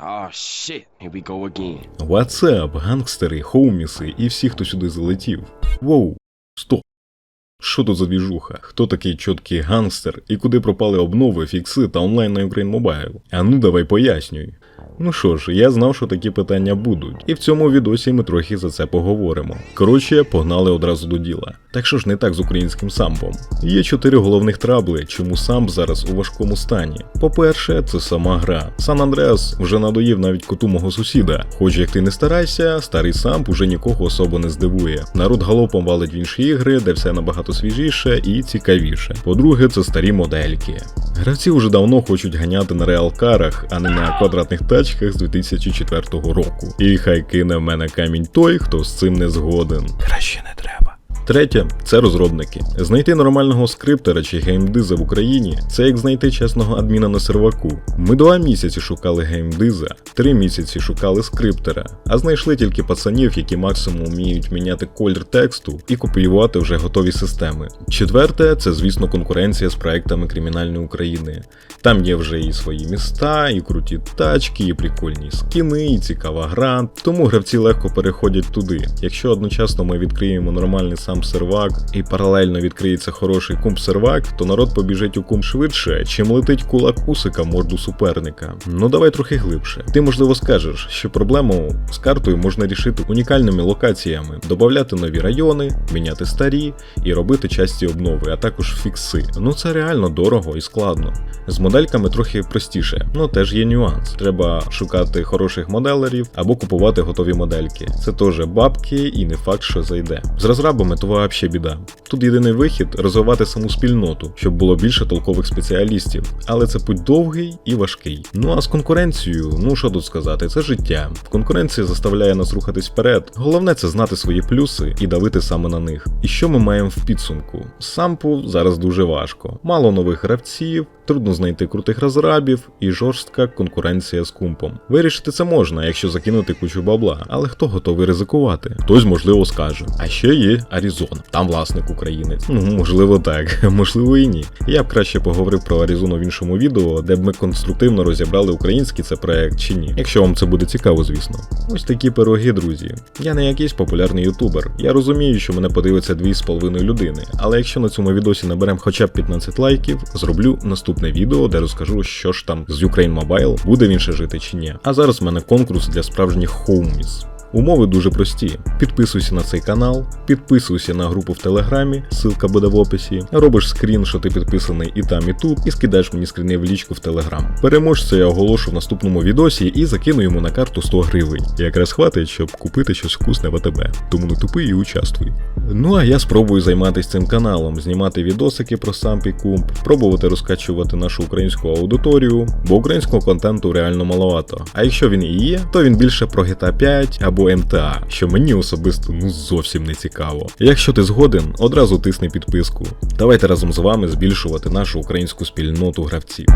Oh shit, here we go again. Ватсап, гангстери, хоуміси і всі, хто сюди залетів. Воу, стоп. Що тут за двіжуха? Хто такий чіткий гангстер і куди пропали обнови, фікси та онлайн на Ukraine Mobile? А ну давай пояснюй. Ну що ж, я знав, що такі питання будуть, і в цьому відосі ми трохи за це поговоримо. Коротше, погнали одразу до діла. Так що ж не так з українським самбом? Є чотири головних трабли, чому самб зараз у важкому стані. По-перше, це сама гра. Сан Андреас вже надоїв навіть коту мого сусіда. Хоч як ти не старайся, старий самб уже нікого особо не здивує. Народ галопом валить в інші ігри, де все набагато свіжіше і цікавіше. По-друге, це старі модельки. Гравці вже давно хочуть ганяти на реалкарах, а не на квадратних тачках з 2004 року. І хай кине в мене камінь той, хто з цим не згоден. Краще не треба. Третє це розробники. Знайти нормального скриптера чи геймдиза в Україні це як знайти чесного адміна на серваку. Ми два місяці шукали геймдиза, три місяці шукали скриптера, а знайшли тільки пацанів, які максимум вміють міняти колір тексту і копіювати вже готові системи. Четверте це, звісно, конкуренція з проектами кримінальної України. Там є вже і свої міста, і круті тачки, і прикольні скіни, і цікава гра. Тому гравці легко переходять туди. Якщо одночасно ми відкриємо нормальний сам сервак і паралельно відкриється хороший кумп сервак, то народ побіжить у кумп швидше, чим летить кулак усика морду суперника. Ну давай трохи глибше. Ти можливо скажеш, що проблему з картою можна рішити унікальними локаціями, додати нові райони, міняти старі і робити часті обнови, а також фікси. Ну це реально дорого і складно. З модельками трохи простіше, ну теж є нюанс. Треба шукати хороших моделерів або купувати готові модельки. Це теж бабки і не факт, що зайде. З розрабами то вообще біда. Тут єдиний вихід розвивати саму спільноту, щоб було більше толкових спеціалістів. Але це путь довгий і важкий. Ну а з конкуренцією, ну що тут сказати, це життя. Конкуренція заставляє нас рухатись вперед. Головне це знати свої плюси і давити саме на них. І що ми маємо в підсумку? Сампу зараз дуже важко. Мало нових гравців, трудно знайти крутих розрабів і жорстка конкуренція з кумпом. Вирішити це можна, якщо закинути кучу бабла, але хто готовий ризикувати? Хтось можливо скаже. А ще є Аризона, там власник українець. Ну можливо так, можливо і ні. Я б краще поговорив про Аризону в іншому відео, де б ми конструктивно розібрали український це проект чи ні. Якщо вам це буде цікаво, звісно. Ось такі пироги, друзі. Я не якийсь популярний ютубер. Я розумію, що мене подивиться 2,5 людини, але якщо на цьому відосі наберемо хоча б 15 лайків, зроблю наступне відео, де розкажу, що ж там з Ukraine Mobile, буде він ще жити чи ні. А зараз в мене конкурс для справжніх хоуміс. Умови дуже прості. Підписуйся на цей канал, підписуйся на групу в Телеграмі, ссылка буде в описі. Робиш скрін, що ти підписаний і там, і тут, і скидаєш мені скріни в лічку в Телеграм. Переможця я оголошу в наступному відосі і закину йому на карту 100 гривень. Якраз хватить, щоб купити щось вкусне в АТБ. Тому не тупи і участвуй. Ну а я спробую займатися цим каналом, знімати відосики про сам Пікумп, пробувати розкачувати нашу українську аудиторію, бо українського контенту реально маловато. А якщо він і є, то він більше про GTA 5 або МТА, що мені особисто ну зовсім не цікаво. Якщо ти згоден, одразу тисни підписку. Давайте разом з вами збільшувати нашу українську спільноту гравців.